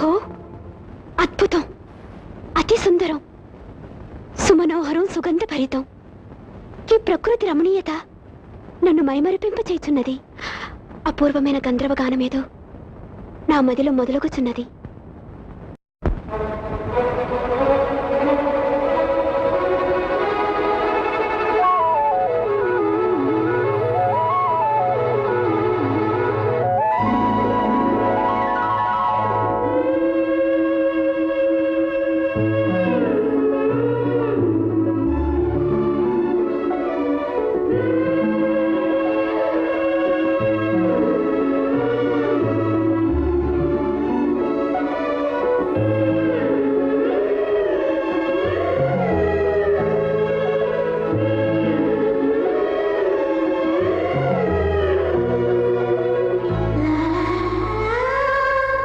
ఓహో! అద్భుతం! అతి సుందరం! సుమనోహరం సుగంధభరితం ఈ ప్రకృతి రమణీయత నన్ను మైమరిపింపచేయుచున్నది. అపూర్వమైన గంధర్వగానమేదో నా మదిలో మొదలుగుచున్నది.